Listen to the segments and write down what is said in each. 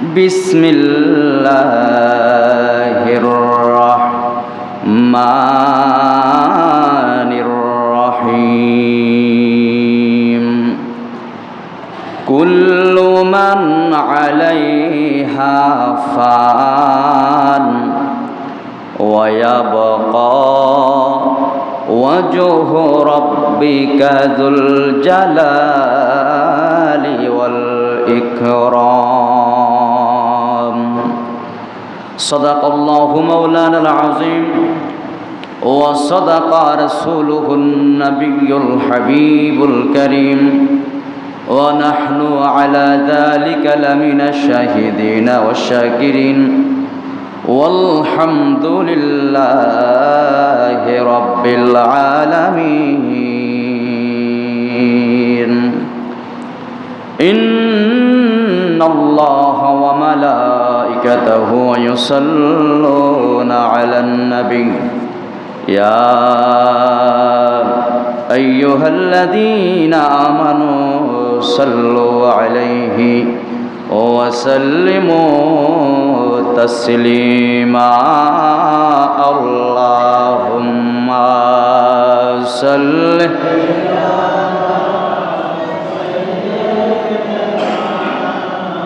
بسم الله الرحمن الرحيم كل من عليها فان ويبقى وجه ربك ذو الجلال والإكرام صدق الله مولانا العظيم وصدق رسوله النبي الحبيب الكريم ونحن على ذلك لمن الشاهدين والشاكرين والحمد لله رب العالمين إن الله وملائكته يصلون على النبي. يا أيها الذين آمنوا صلوا عليه وسلموا تسليما. اللهم صل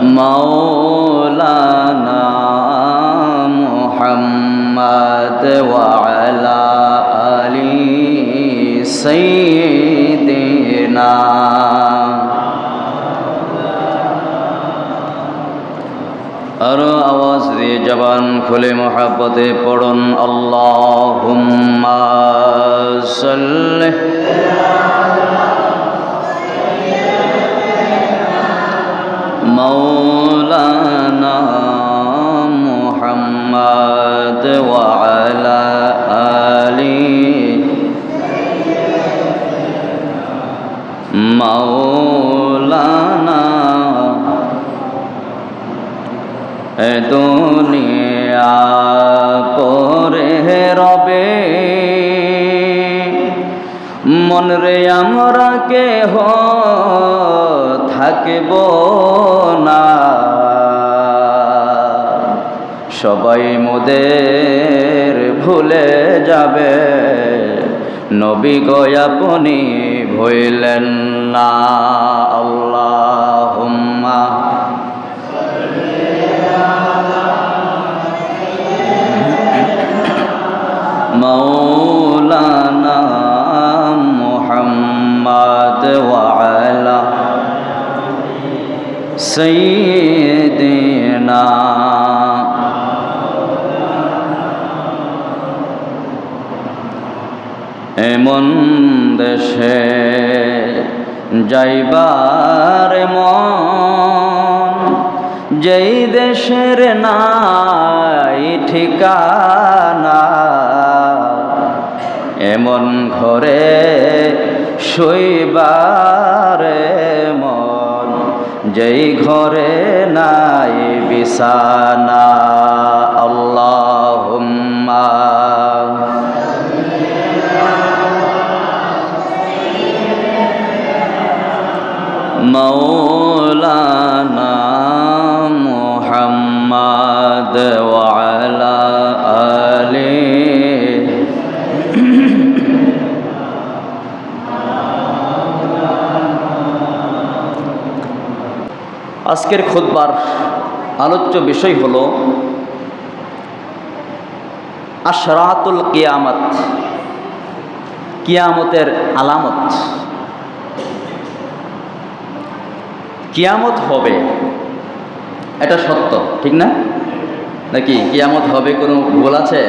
مولانا محمد وعلى آل سيدنا আরো আওয়াজ দিয়ে জবান খুলে মোহাব্বতে পড়ুন আল্লাহুম্মা সাল্লি مولانا محمد وعلى آله مولانا এ দুনিয়া করে রবে মন রে আমরা কেহ থাকব না সবাই মোদের ভুলে যাবে। নবী গয়াপনি ভইলেন না আল্লাহ মৌলানা মোহাম্মদ ওয়ালা যাইবার মন, যেই দেশের নাই ঠিকানা, এমন ঘরে শৈবারে মন, যেই ঘরে নাই বিছানা। আল্লাহুম্মা مولانا محمد وعلى آله আজকের খুতবার আলোচ্য বিষয় হল আশরাতুল কিয়ামত কিয়ামতের আলামত কিয়ামত হবে। এটা সত্য, ঠিক না? নাকি কিয়ামত হবে, কোনো ভুল আছে?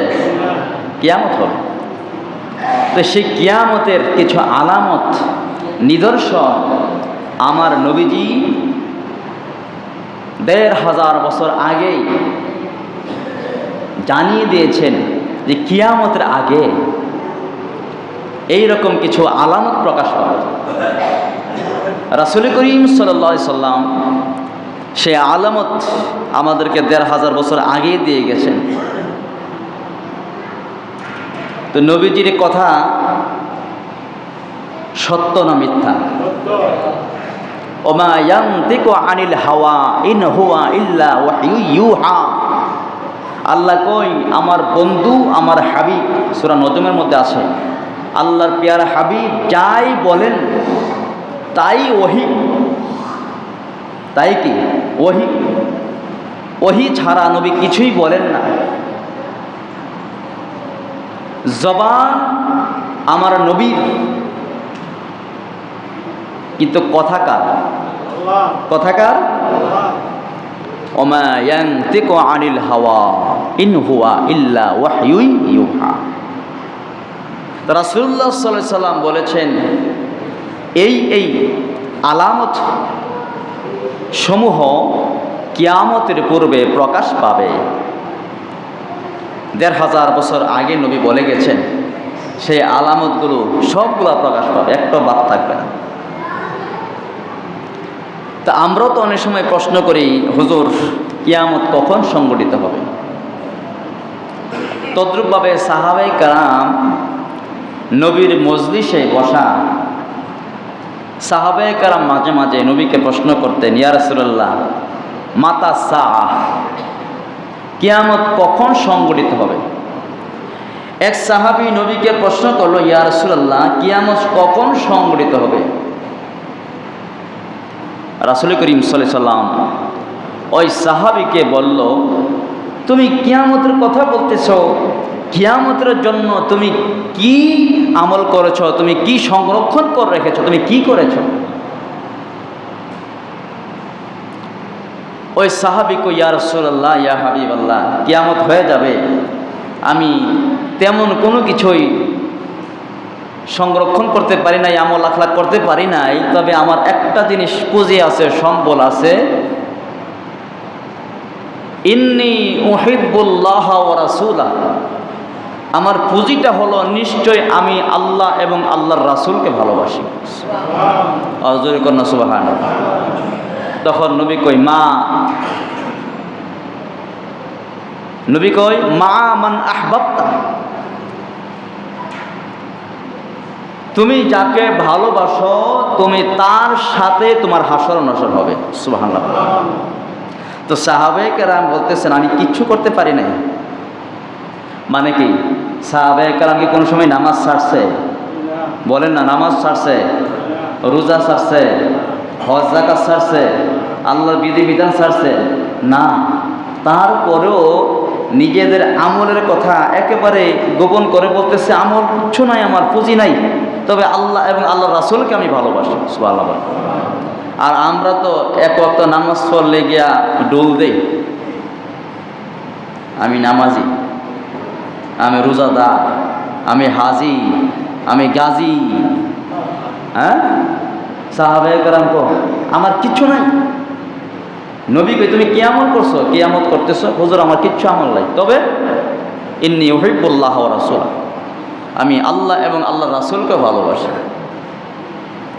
কিয়ামত হবে। তো সেই কিয়ামতের কিছু আলামত, নিদর্শন আমার নবীজি দেড় হাজার বছর আগেই জানিয়ে দিয়েছেন যে কিয়ামতের আগে এই রকম কিছু আলামত প্রকাশ যায় রাসুল করিম সাল্লা সাল্লাম সে আলামত আমাদেরকে দেড় হাজার বছর আগে দিয়ে গেছেন। তো নবীজির কথা সত্য না মিথ্যা? আনিল হাওয়া ইন হুয়া ইল্লা ইউহা। আল্লাহ কই, আমার বন্ধু, আমার হাবিব, সূরা নজমের মধ্যে আছে, আল্লাহর পেয়ারা হাবিব যাই বলেন তাই ওহি। তাই কি? ওহি। ওহি ছাড়া নবী কিছুই বলেন না। জবান আমার নবীর। কিন্তু কথাকার কথাকার ওমা ইয়ান্তিকু আনিল হাওয়া, ইন হুয়া ইল্লা ওয়াহয়ুই ইউহা। আলাইহি সাল্লাম বলেছেন এই এই আলামত সমূহ কিয়ামতের পূর্বে প্রকাশ পাবে। দেড় হাজার বছর আগে নবী বলে গেছেন, সেই আলামতগুলো সবগুলো প্রকাশ পাবে একটা বাদ থাকবে না। তা আমরাও তো অনেক সময় প্রশ্ন করি, হুজুর, কিয়ামত কখন সংগঠিত হবে? তদ্রূপভাবে সাহাবাই কারাম নবীর মজলিসে বসা সাহাবাই কারাম মাঝে মাঝে নবীকে প্রশ্ন করতেন, ইয়া রাসূলুল্লাহ, মাতা সাহ কিয়ামত কখন সংগঠিত হবে? এক সাহাবী নবীকে প্রশ্ন করল, ইয়া রাসূলুল্লাহ, কিয়ামত কখন সংগঠিত হবে? রাসুল করিম সাল্লাম ওই সাহাবিকে বলল, তুমি কিয়ামতের কথা বলতেছ কিয়ামতের জন্য তুমি কি আমল করেছ? তুমি কি সংরক্ষণ করে রেখেছ? তুমি কি করেছ? ওই সাহাবিকে ইয়া রসুল্লাহ ইয়া হাবিব আল্লাহ কিয়ামত হয়ে যাবে। আমি তেমন কোনো কিছুই সংরক্ষণ করতে পারি নাই, আমল আখলাক করতে পারি নাই, তবে আমার একটা জিনিস পুঁজি আছে, সম্বল আছে। ইন্নি ওহিবুল্লাহ রাসুলা আমার পুঁজিটা হলো নিশ্চয় আমি আল্লাহ এবং আল্লাহর রাসুলকে ভালোবাসি। কন্যা সুবাহান তখন নবী কই মা। নবী কই মা মান আহবাবতা। তুমি যাকে ভালোবাসো, তুমি তার সাথে তোমার হাসর নসর হবে। সুবাহান তো সাহাবে কেরাম বলতেছেন, আমি কিচ্ছু করতে পারি নাই। মানে কি? সাহাবে কেরাম কি কোনো সময় নামাজ ছাড়ছে? বলেন না, নামাজ ছাড়ছে, রোজা ছাড়ছে, হজ জাকাত ছাড়ছে, আল্লাহর বিধি বিধান ছাড়ছে। না, তারপরেও নিজেদের আমলের কথা একেবারে গোপন করে বলতেছে, আমল কিচ্ছু নাই আমার, পুঁজি নাই। তবে আল্লাহ এবং আল্লাহ রাসুলকে আমি ভালোবাসি, সুবহানাল্লাহ। আর আমরা তো এক অক্ত নামাজ পড়লে গিয়া ডোল দেই। আমি নামাজি। আমি রোজাদার, আমি হাজি, আমি গাজী। হ্যাঁ? সাহাবে করাম কো, আমার কিচ্ছু নাই। নবী কই তুমি কি আমল করছ? কি আমল করতেছো? হুজুর, আমার কিচ্ছু আমল নাই। তবে ইন্নি ওহিবুল্লাহ রাসুল আমি আল্লাহ এবং আল্লাহ রাসুলকে ভালোবাসি।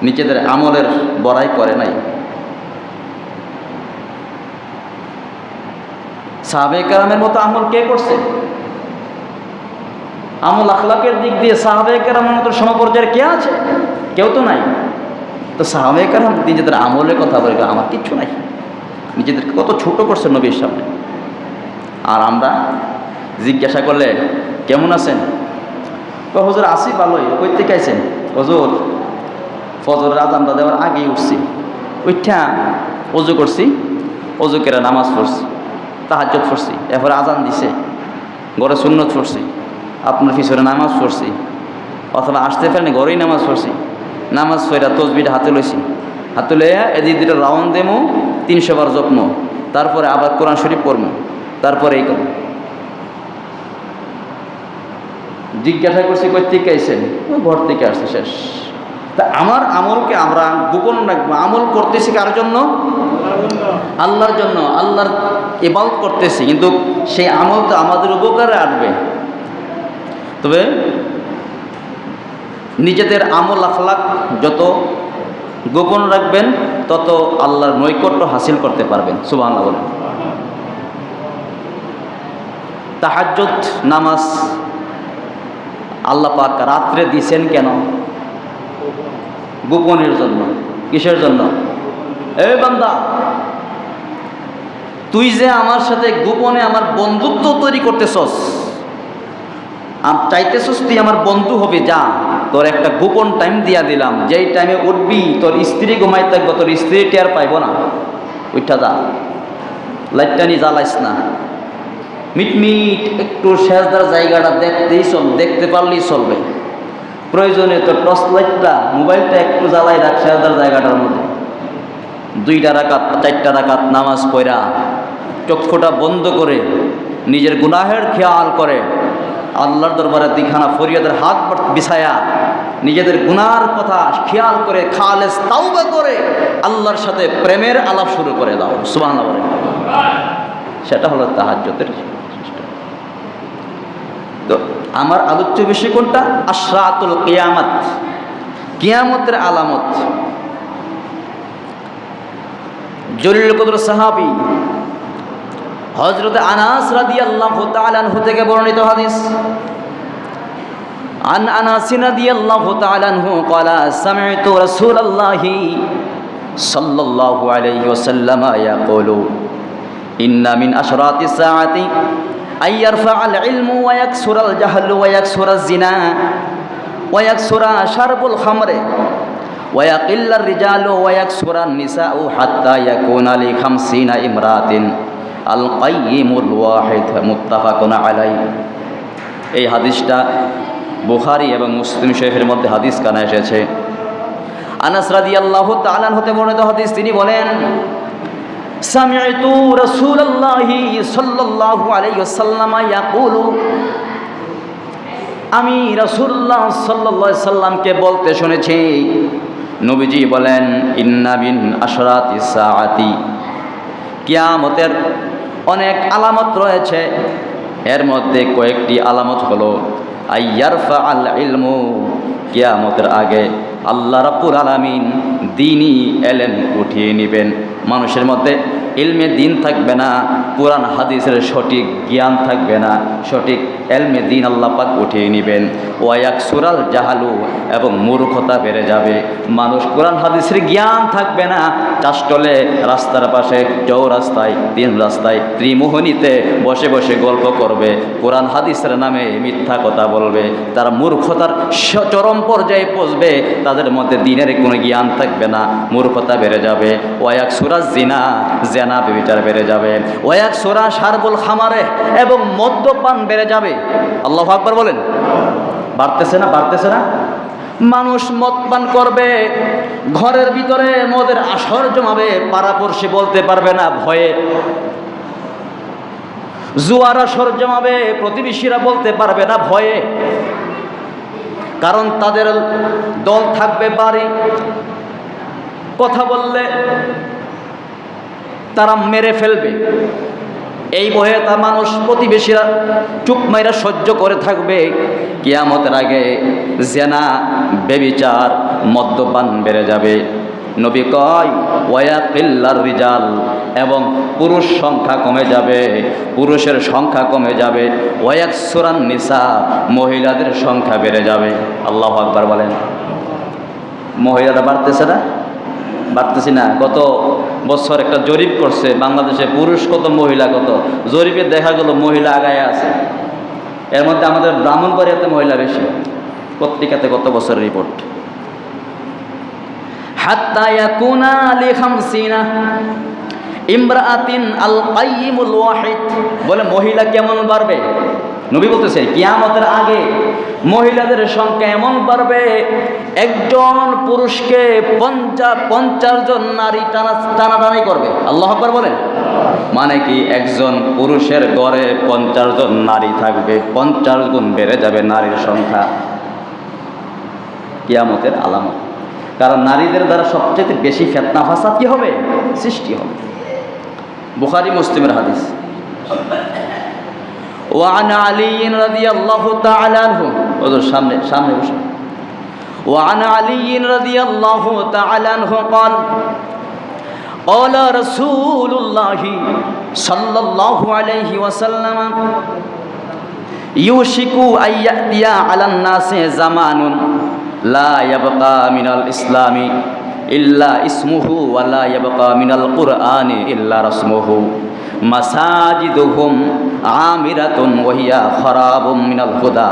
নিজেদের আমলের বড়াই করে নাই। সাহাবে কারামের মতো আমল কে করছে? আমল আখলাকের দিক দিয়ে সাহাবে কারামের মতো সমপর্যায়ের কে আছে? কেউ তো নাই। তো সাহাবে কারাম নিজেদের আমলের কথা বলে, আমার কিচ্ছু নাই। নিজেদেরকে কত ছোট করছে নবীর সামনে? আর আমরা জিজ্ঞাসা করলে, কেমন আছেন? তো হজুর আসি ভালোই। কই থেকে আইছেন? হজুর ফজর আজানটা দেওয়ার আগেই উঠছি। উঠা অজু করছি অজু কেরা নামাজ পড়ছি তাহাজ্জত পড়ছি, এরপরে আজান দিছে, ঘরে সুন্নত পড়ছি। আপনার পিছনে নামাজ পড়ছি। অথবা আসতে পারেনি, ঘরেই নামাজ পড়ছি। নামাজ পড়া তসবিটা হাতে লইছি। হাতে লইয়া এদিক দুটো রাউন্ড দেমো, তিনশো বার জপ্ম। তারপরে আবার কোরআন শরীফ পড়মো। তারপরে এই করব জিজ্ঞাসা করছি, কই থেকে আইসেন ওই ঘর থেকে আসছে, শেষ। তা আমার আমলকে আমরা গোপন রাখব। আমল করতেছি কার জন্য? আল্লাহর জন্য। আল্লাহর এবাউট করতেছি। কিন্তু সেই আমল তো আমাদের উপকারে আসবে। তবে নিজেদের আমল আখলাক যত গোপন রাখবেন, তত আল্লাহর নৈকট্য হাসিল করতে পারবেন। সুবাহ বলেন। তাহাজ্জত নামাজ আল্লাহ পাক রাত্রে দিছেন কেন? গোপনের জন্য। কিসের জন্য? এ বান্দা, তুই যে আমার সাথে গোপনে আমার বন্ধুত্ব তৈরি করতেছস আম চাইতেছস তুই আমার বন্ধু হবে, যা। তোর একটা গোপন টাইম দিয়া দিলাম। যেই টাইমে উঠবি, তোর স্ত্রী ঘুমাই থাকব, তোর স্ত্রী টের পাইব না। উঠা যা। লাইটটা নিয়ে জ্বালাইস না। মিটমিট, একটু শেষদার জায়গাটা দেখতেই চল, দেখতে পারলেই চলবে। প্রয়োজনে তোর টর্চ লাইটটা, মোবাইলটা একটু জ্বালাই রাখ শেষদার জায়গাটার মধ্যে। দুইটা রাকাত, চারটা রাকাত নামাজ পড়া চক্ষুটা বন্ধ করে, নিজের গুনাহের খেয়াল করে। আল্লাহর দরবারে দিখানা ফরিয়াদের হাত বিছায়া নিজেদের গুনার কথা খেয়াল করে, খালেস তাওবা করে আল্লাহর সাথে প্রেমের আলাপ শুরু করে দাও। বলে সেটা হলো তাহাজ্জতের চেষ্টা। তো আমার আলোচ্য বিষয় কোনটা? আশরাতুল কিয়ামত। কিয়ামতের আলামত। জলিল কদর সাহাবি হজরত আনাস রাদিয়াল্লাহু তাআলা আনহু থেকে বর্ণিত হাদিস عن أنس رضي الله تعالى عنه قال سمعت رسول الله صلى الله عليه وسلم يقول إن من أشراط الساعة أن يرفع العلم ويكسر الجهل ويكسر الزنا ويكسر شرب الخمر ويقل الرجال ويكسر النساء حتى يكون لخمسين امرأة القيم الواحد متفق عليه এই হাদিসটা বুখারি এবং মুসলিম শরীফের মধ্যে হাদিস কানা এসেছে আনাস রাদিয়াল্লাহু তাআলা হতে বর্ণিত হাদিস তিনি বলেন সামি'তু রাসূলুল্লাহি সাল্লাল্লাহু আলাইহি ওয়াসাল্লাম ইয়াকুলু আমি রাসূলুল্লাহ সাল্লাল্লাহু আলাইহি সাল্লামকে বলতে শুনেছি নবীজি বলেন ইন্না বিন আশরাতিস সাআতি কিয়ামতের অনেক আলামত রয়েছে। এর মধ্যে কয়েকটি আলামত হলো আইয়ারফা আল ইলমু, কিয়ামতের আগে আল্লাহ রাব্বুল আলামিন দিনই এলেন, উঠিয়ে নেবেন। মানুষের মধ্যে ইলমে দিন থাকবে না, কোরআন, হাদিসের সঠিক জ্ঞান থাকবে না, সঠিক এলমে দিন আল্লাহ পাক উঠিয়ে নেবেন। ওয়াক সুরাল জাহালু, এবং মূর্খতা বেড়ে যাবে। মানুষ কোরআন, হাদিসের জ্ঞান থাকবে না চাষটলে রাস্তার পাশে চৌরাস্তায় তিন রাস্তায়, ত্রিমোহনীতে বসে বসে গল্প করবে। কোরআন, হাদিসের নামে মিথ্যা কথা বলবে। তার মূর্খতার চরম পর্যায়ে পৌঁছবে। তাদের মধ্যে দিনের কোনো জ্ঞান থাকবে না, মূর্খতা বেড়ে যাবে। ওয়াক সুরাজ জেনা বেবিচার বেড়ে যাবে। ওয়াক সুরা সারবুল খামারে এবং মদ্যপান বেড়ে যাবে। আল্লাহ আকবর বলেন। বাড়তেছে না বাড়তেছে না? মানুষ মদ পান করবে, ঘরের ভিতরে মদের আসর জমাবে, পাড়াপড়শি বলতে পারবে না, ভয়ে। জুয়ার আসর জমাবে, প্রতিবেশীরা বলতে পারবে না, ভয়ে। কারণ তাদের দল থাকবে বাড়ি। কথা বললে তারা মেরে ফেলবে। এই বহে তা মানুষ প্রতিবেশীরা চুপ মাইরা সহ্য করে থাকবে। কিয়ামতের আগে জেনা, বেবিচার, মদ্যপান বেড়ে যাবে। নবী কয় ওয়াকিল্লার রিজাল এবং পুরুষ সংখ্যা কমে যাবে, পুরুষের সংখ্যা কমে যাবে। ওয়াক সুরান নিসা, মহিলাদের সংখ্যা বেড়ে যাবে। আল্লাহ আকবার বলেন। মহিলারা বাড়তেছে না? বাড়তেছি না, গত বছর একটা জরিপ করছে, বাংলাদেশে পুরুষ কত, মহিলা কত? জরিপে দেখা গেল মহিলা আগায় আছে। এর মধ্যে আমাদের ব্রাহ্মণবাড়িয়াতে মহিলা বেশি। পত্রিকাতে গত বছরের রিপোর্ট আল ওয়াহিদ। বলে, মহিলা কেমন বাড়বে? নবী বলতেছে, কিয়ামতের আগে মহিলাদের সংখ্যা এমন বাড়বে, একজন পুরুষকে পঞ্চাশ পঞ্চাশ জন নারী টানা, টানাটানি করবে। আল্লাহ আকবার বলেন। মানে কি, একজন পুরুষের গড়ে পঞ্চাশ জন নারী থাকবে, পঞ্চাশ গুণ বেড়ে যাবে নারীর সংখ্যা। কিয়ামতের আলামত। কারণ নারীদের দ্বারা সবচেয়ে বেশি ফেতনা ফাসাদ কি হবে? সৃষ্টি হবে। বুখারি, মুসলিমের হাদিস। وعن علي رضي الله تعالى عنه ওদের সামনে সামনে বসে وعن علي رضي الله تعالى عنه قال قال رسول الله صلى الله عليه وسلم يوشك أن يأتي على الناس زمان لا يبقى من الإسلام ইল্লা ইসমুহু ওয়ালা ইয়াবকা মিনাল কুরআনি ইল্লা রাসমুহু মাসাজিদুহুম আমিরাতুন ওয়াহিয়া খরাবুম মিনাল হুদা।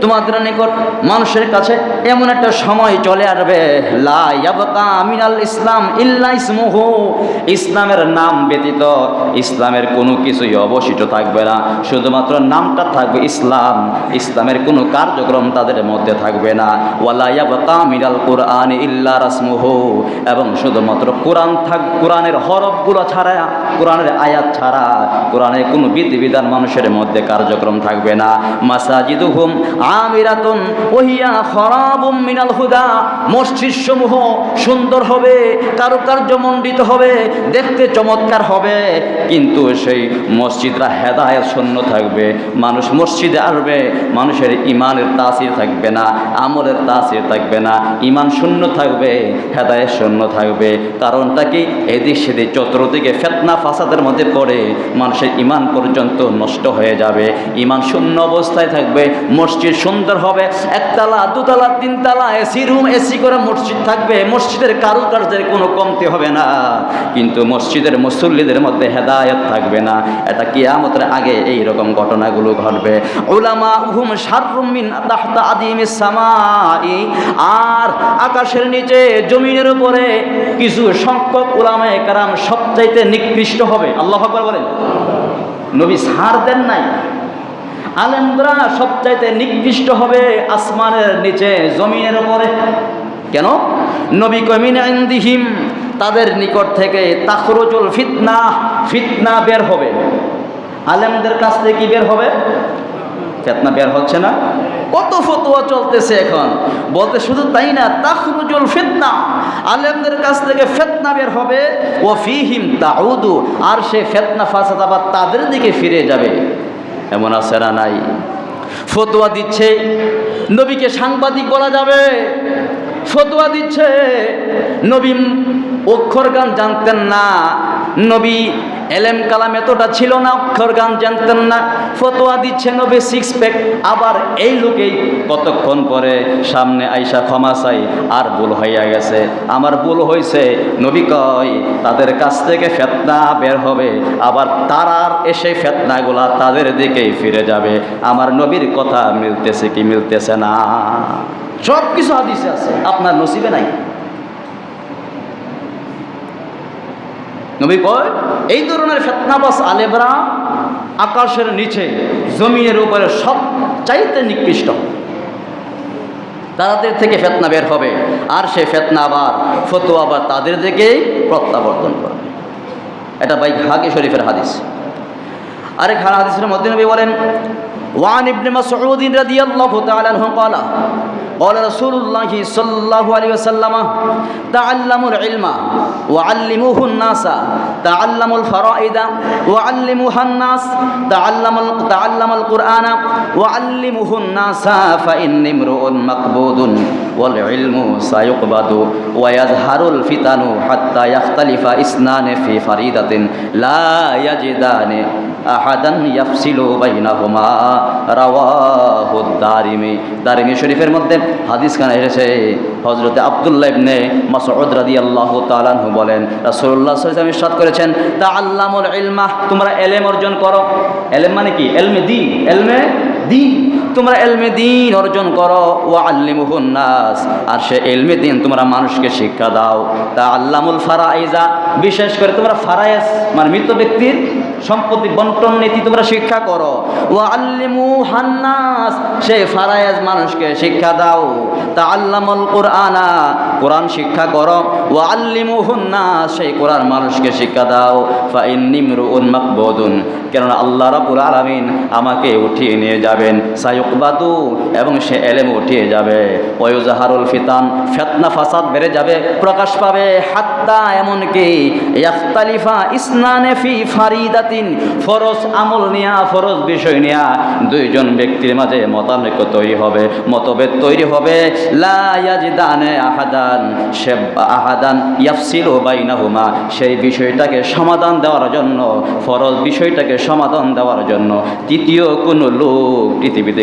তোমাদের নিকট মানুষের কাছে এমন একটা সময় চলে আসবে। লা ইয়াবকা মিনাল ইসলাম ইল্লা ইসলামের নাম ব্যতীত ইসলামের কোনো কিছুই অবশিষ্ট থাকবে না। শুধুমাত্র নামটা থাকবে ইসলাম। ইসলামের কোনো কার্যক্রম তাদের মধ্যে থাকবে না। ওয়ালা ইয়াবকা মিনাল কুরআন ইল্লা রাসমুহু। এবং শুধুমাত্র কোরআন থাক, কোরআনের হরফগুলো ছাড়া, কোরআনের আয়াত ছাড়া, কোরআনের কোনো বিধিবিধান মানুষের মধ্যে কার্যক্রম থাকবে না। মাসাজিদুহুম আমিরাতুন, ওহিয়া খরাবুম মিনাল হুদা। মসজিদ সমূহ সুন্দর হবে কারুকার্যমণ্ডিত হবে, দেখতে চমৎকার হবে। কিন্তু সেই মসজিদরা হেদায়ত শূন্য থাকবে, মানুষ মসজিদে আসবে, মানুষের ইমানের তাসির থাকবে না, আমলের তাসির থাকবে না ইমান শূন্য থাকবে, হেদায়ত শূন্য থাকবে। কারণটা কি? এদিক সেদিক চতুর্দিকে ফেতনা ফাসাদের মধ্যে পড়ে, মানুষের ইমান পর্যন্ত নষ্ট হয়ে যাবে ইমান শূন্য অবস্থায় থাকবে, মসজিদ সুন্দর হবে। একতলা, দুতলা, তিনতলা, এসি রুম, এসি করে মসজিদ থাকবে। মসজিদের কারুকার্যের কোনো কমতি হবে না। কিন্তু মসজিদের মুসল্লিদের মধ্যে হেদায়ত থাকবে না। এটা কিয়ামতের আগে এই রকম ঘটনাগুলো ঘটবে। উলামা উহুম শাররুম মিন তাহতা আদিমিস সামাই। আর আকাশের নিচে, জমিনের উপরে কিছু সংখ্যক উলামায়ে কারাম সবচাইতে নিকৃষ্ট হবে। আল্লাহ বলেন। নবী সার দেন নাই। আলেমরা সবচাইতে নিকৃষ্ট হবে আসমানের নিচে, জমিনের উপরে। কেন? নবী কমিন ইন্দিহিম তাদের নিকট থেকে তাখরুজুল ফিতনা ফিতনা বের হবে। আলেমদের কাছ থেকে কি বের হবে? ফেতনা বের হচ্ছে না। কত ফতোয়া চলতেছে এখন। বলতে শুধু তাই না, তাখরুজুল ফিতনা, আলেমদের কাছ থেকে ফেতনা বের হবে। ও ফিহিম তাউদু, আর সে ফেতনা, ফাসাদ আবার তাদের দিকে ফিরে যাবে। এমন না নাই? ফতোয়া দিচ্ছে। নবীকে সাংবাদিক বলা যাবে। ফতোয়া দিচ্ছে। নবী অক্ষর গান জানতেন না। নবী এলেম কালাম এতটা ছিল না, অক্ষর গান জানতেন না। ফতোয়া দিচ্ছে নবী সিক্স প্যাক আবার এই লোকেই কতক্ষণ পরে সামনে আইসা ক্ষমা চাই, আর ভুল হইয়া গেছে। আমার ভুল হয়েছে নবী কয়, তাদের কাছ থেকে ফেতনা বের হবে। আবার তারার এসে ফেতনাগুলা তাদের দিকেই ফিরে যাবে। আমার নবীর কথা মিলতেছে কি মিলতেছে না? সব কিছু হাদিসে আছে, আপনার নসিবে নাই। নবী কয়, এই ধরনের ফেতনাবাস আলেবরা আকাশের নিচে জমিনের উপরে সব চাইতে নিকৃষ্ট। তাদের থেকে ফেতনা বের হবে, আর সে ফেতনা আবার ফতোয়া আবার তাদের দিকেই প্রত্যাবর্তন করবে। এটা ভাই হাকি শরীফের হাদিস। আরেক হাদিসের মধ্যে নবী বলেন وعن ابن مسعود رضي الله تعالى عنه قال قال رسول الله صلى الله عليه وسلم تعلموا العلم وعلموه الناس تعلموا الفرائد وعلموها الناس تعلموا تعلم القرآن وعلموه الناس فإن امرؤ مقبود والعلم سيقبض ويظهر الفتن حتى يختلف إثنان في فريدة لا يجدان আহাদান ইয়াফসিলু বাইনাহুমা, রাওয়াহু দারিমি। দারিমি শরীফের মধ্যে হাদিস খান এসেছে। হযরতে আব্দুল্লাহ ইবনে মাসউদ রাদিয়াল্লাহু তাআলা আনহু বলেন, রাসূলুল্লাহ সাল্লাল্লাহু আলাইহি ওয়াসাল্লাম ইরশাদ করেছেন, তাআল্লামুল ইলমা, তোমরা এলেম অর্জন করো। এলেম মানে কি? এলমে দিন। এলমে দিন। তোমরা এলমে দিন অর্জন করো ও আল্লিমুহুন নাস। আর সে এলমে দিন তোমরা মানুষকে শিক্ষা দাও। তা আল্লামুল ফারাইজা, বিশেষ করে তোমরা ফারায়েজ মানে মৃত ব্যক্তির সম্পত্তি বন্টন নীতি তোমরা শিক্ষা করো। ও আল্লিমু হান্নাস সে ফারায়েজ মানুষকে শিক্ষা দাও। তা আল্লামুল কোরআনা, কোরআন শিক্ষা করো। ও আল্লিমু হুন্নাস সেই কোরআন মানুষকে শিক্ষা দাও। ফা ইন্নিমরু উন মাকবুদুন, কেননা আল্লাহ রাব্বুল আলামিন আমাকে উঠিয়ে নিয়ে যাবেন। সায়ুকবাদু এবং সে এলেম উঠিয়ে যাবে। ওয়ুজাহারুল ফিতান, ফেতনা, ফাসাদ বেড়ে যাবে, প্রকাশ পাবে। হাত্তা এমনকি ইয়াখতালিফা ইসনানে ফি ফারিদাত মাসিয়াতিন ফরজ আমল নিয়া, ফরজ বিষয় নিয়া দুইজন ব্যক্তির মাঝে মতানৈক্য তৈরি হবে, মতভেদ তৈরি হবে। লা ইয়াজিদানে আহাদান, সে আহাদান ইয়াফসিলু বাইনাহুমা, সেই বিষয়টাকে সমাধান দেওয়ার জন্য, ফরজ বিষয়টাকে সমাধান দেওয়ার জন্য তৃতীয় কোনো লোক পৃথিবীতে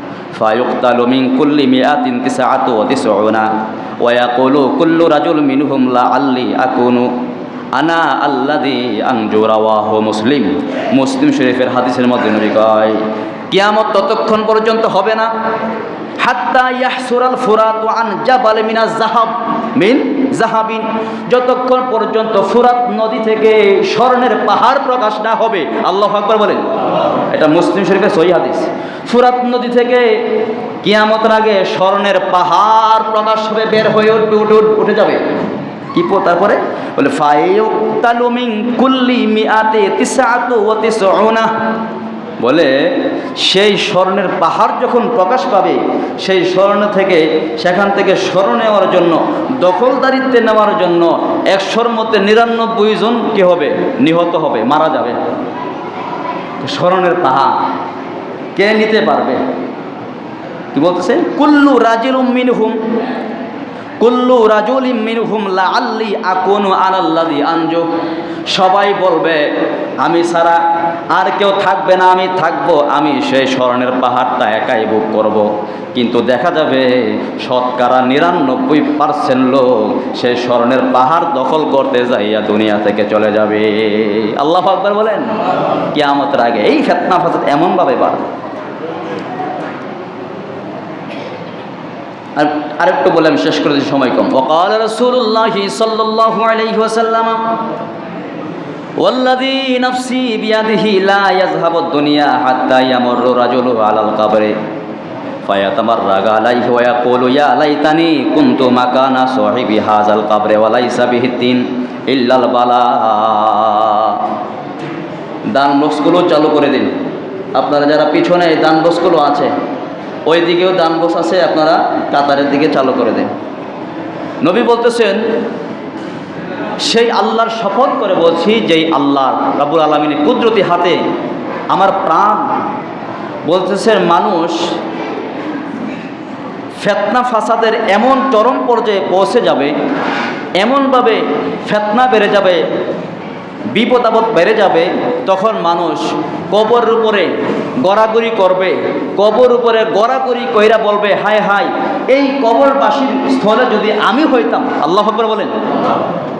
فيقتل من كل مئة تسعة وتسعون ويقول كل رجل منهم لعلي أكون আনা আল্লাদি আনজু রাওয়াহু মুসলিম মুসলিম শরীফের হাদিসের মধ্যে নবী কয় কিয়ামত ততক্ষণ পর্যন্ত হবে না হাত্তা ইয়াহসুরাল ফুরাত আন জাবাল মিনা জাহাব মিন জাহাবিন। যতক্ষণ পর্যন্ত ফুরাত নদী থেকে স্বর্ণের পাহাড় প্রকাশ না হবে, আল্লাহ আকবর বলেন। এটা মুসলিম শরীফের সহি হাদিস। ফুরাত নদী থেকে কিয়ামতের আগে স্বর্ণের পাহাড় প্রকাশ হবে, বের হয়ে উঠবে, উঠে উঠে- যাবে। কি পো তারপরে বলে ফায়ুক্তালু কুল্লি মিআতে তিসআতু ওয়া তিসউনা। বলে সেই স্বর্ণের পাহাড় যখন প্রকাশ পাবে, সেই স্বর্ণ থেকে সেখান থেকে স্মরণ নেওয়ার জন্য, দখলদারিত্বে নেওয়ার জন্য একশোর মধ্যে নিরানব্বই জন কি হবে? নিহত হবে, মারা যাবে। স্মরণের পাহাড় কে নিতে পারবে? কি বলতেছে? কুল্লু রাজিল মিনহুম। কুল্লু রাজুল মিনহুম লা আল্লি আকুনু আনাল্লাদি সবাই বলবে, আমি ছাড়া আর কেউ থাকবে না, আমি থাকব, আমি সেই স্মরণের পাহাড়টা একাই বুক করব। কিন্তু দেখা যাবে, শতকরা নিরানব্বই পার্সেন্ট লোক সেই স্মরণের পাহাড় দখল করতে যাইয়া দুনিয়া থেকে চলে যাবে। আল্লাহ আকবর বলেন, কিয়ামতের আগে এই ফেতনা ফাসাদ এমনভাবে বাড়বে। আর আরেকটু বলে আমি শেষ করে দিচ্ছি সময় কম ওকাল রসুল্লাহ সাল্লাহ আলাইহি ওয়াসাল্লাম والذي نفسي بيده لا يذهب الدنيا حتى يمر رجل على القبر فيتمرغ عليه ويقول يا ليتني كنت مكان صاحب هذا القبر وليس به الدين إلا البلاء দান বক্সগুলো চালু করে দিন আপনারা যারা পিছনে এই দান বক্সগুলো আছে ওই দিকেও দান বক্স আছে, আপনারা কাতারের দিকে চালু করে দেন। নবী বলতেছেন, সেই আল্লাহর শপথ করে বলছি, যেই আল্লাহ রাবুল আলমিনের কুদরতি হাতে আমার প্রাণ বলতেছেন, মানুষ ফেতনা ফাসাদের এমন চরম পর্যায়ে পৌঁছে যাবে, এমনভাবে ফেতনা বেড়ে যাবে বিপদ আপদ বেড়ে যাবে, তখন মানুষ কবর উপরে গড়াগড়ি করবে, কবর উপরে গড়াগড়ি কইরা বলবে, হায় হায়, এই কবরবাসীর স্থলে যদি আমি হইতাম, আল্লাহ আকবর বলেন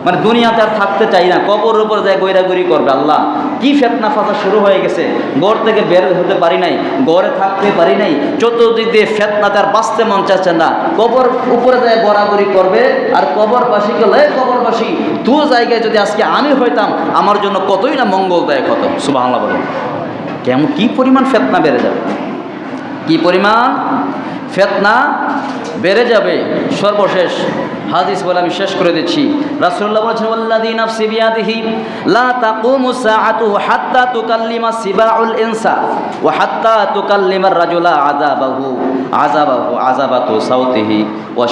মানে দুনিয়াতে আর থাকতে চাই না, কবর উপর যায় গৈরাগুড়ি করবে আল্লাহ। কি ফেতনা ফাঁসা শুরু হয়ে গেছে গড় থেকে বের হতে পারি নাই গড়ে থাকতে পারি নাই, চতুর্দিক দিয়ে ফেতনাতে আর বাঁচতে মন চাচ্ছে না। কবর উপরে যায় গড়াগড়ি করবে, আর কবরবাসীকে, লে কবরবাসী দু জায়গায় যদি আজকে আমি হইতাম আমার জন্য কতই না মঙ্গলদায়ক হতো সুবাহ বলেন। কেমন, কী পরিমাণ ফেতনা বেড়ে যাবে? কি পরিমাণ ফেতনা বেড়ে যাবে? সর্বশেষ হাদিস বলে আমি শেষ করে দিচ্ছি। রাসূলুল্লাহ বলেছেন, ওয়াল্লাযী নাফসি বিয়াদিহি, লা তাকুমু সাআতু হাত্তা তুকাল্লিমা সিবাউল ইনসা, ওয়া হাত্তা তুকাল্লিমা রাজুলা আযাবাহু আযাবাহু, আযাবাতু সাউতিহি, ওয়া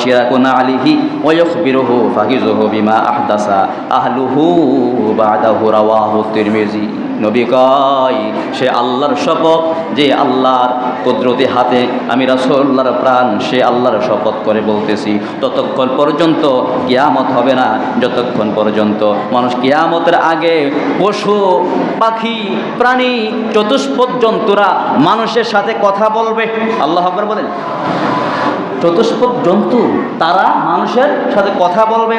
ওয়া ইখবিরুহু ফাহিজুহু বিমা আহদাসা আহলুহু বাদাহু রাওয়াহু তিরমিজি। নবী কয়, সে আল্লাহর শপথ, যে আল্লাহর কুদরতি হাতে আমি রাসূলুল্লাহর প্রাণ, সে আল্লাহর শপথ করে বলতেছি। ততক্ষণ পর্যন্ত কিয়ামত হবে না, যতক্ষণ পর্যন্ত মানুষ কিয়ামতের আগে পশু, পাখি, প্রাণী চতুষ্পদ জন্তুরা মানুষের সাথে কথা বলবে। আল্লাহ আকবার বলেন। চতুষ্পদ জন্তু তারা মানুষের সাথে কথা বলবে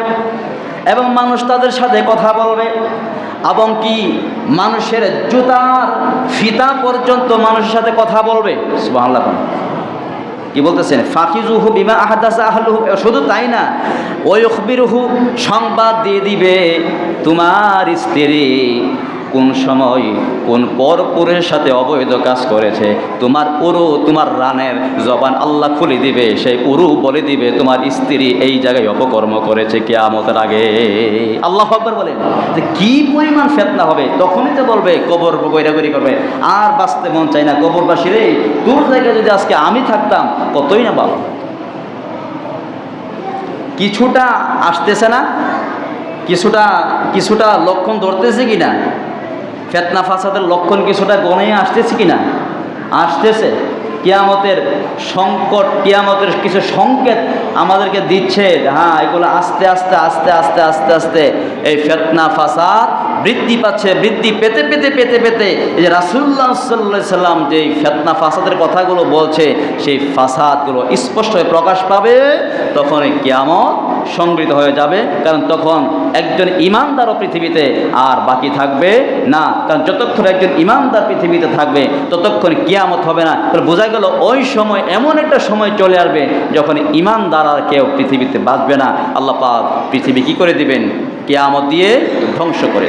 এবং মানুষ তাদের সাথে কথা বলবে। এবং কি মানুষের জুতার ফিতা পর্যন্ত মানুষের সাথে কথা বলবে? সুবহানাল্লাহ কি বলতেছেন? ফাকিজুহু বিমা আহাদাসা আহলুহু। শুধু তাই না ওই সংবাদ দিয়ে দিবে তোমার স্ত্রী। কোন সময় কোন পরপুরের সাথে অবৈধ কাজ করেছে? তোমার উরু, তোমার রানের জবান আল্লাহ খুলে দিবে, সেই উরু বলে দিবে, তোমার স্ত্রী এই জায়গায় অপকর্ম করেছে কেয়ামতের আগে। আল্লাহ আকবর বলেন যে কি পরিমাণ ফেতনা হবে? তখনই তো বলবে, কবর গৈরাগরি করবে। আর বাঁচতে মন চাই না কবরবাসী রে, তোর জায়গায় যদি আজকে আমি থাকতাম, কতই না ভালো। কিছুটা আসতেছে না? কিছুটা কিছুটা লক্ষণ ধরতেছে কি না ফেতনা ফাসাদের লক্ষণ কিছুটা গণে আসতেছে কি না আসতেছে। কিয়ামতের সংকট, কিয়ামতের কিছু সংকেত আমাদেরকে দিচ্ছে হ্যাঁ এগুলো আস্তে আস্তে আস্তে আস্তে আস্তে আস্তে, এই ফেতনা ফাসাদ বৃদ্ধি পাচ্ছে, বৃদ্ধি পেতে পেতে পেতে পেতে। এই যে রাসুল্লাহ সাল্লাহ সাল্লাম যে ফেতনা ফাসাদের কথাগুলো বলছে, সেই ফাসাদগুলো স্পষ্ট হয়ে প্রকাশ পাবে, তখন এই কিয়ামত সংগৃহীত হয়ে যাবে। কারণ তখন একজন ইমানদারও পৃথিবীতে আর বাকি থাকবে না। কারণ যতক্ষণ একজন ইমানদার পৃথিবীতে থাকবে, ততক্ষণ কিয়ামত হবে না। তাহলে বোঝা গেল ওই সময় এমন একটা সময় চলে আসবে যখন ইমানদার আর কেউ পৃথিবীতে বাঁচবে না। আল্লাহ পৃথিবী কি করে দিবেন? কেয়ামত দিয়ে ধ্বংস করে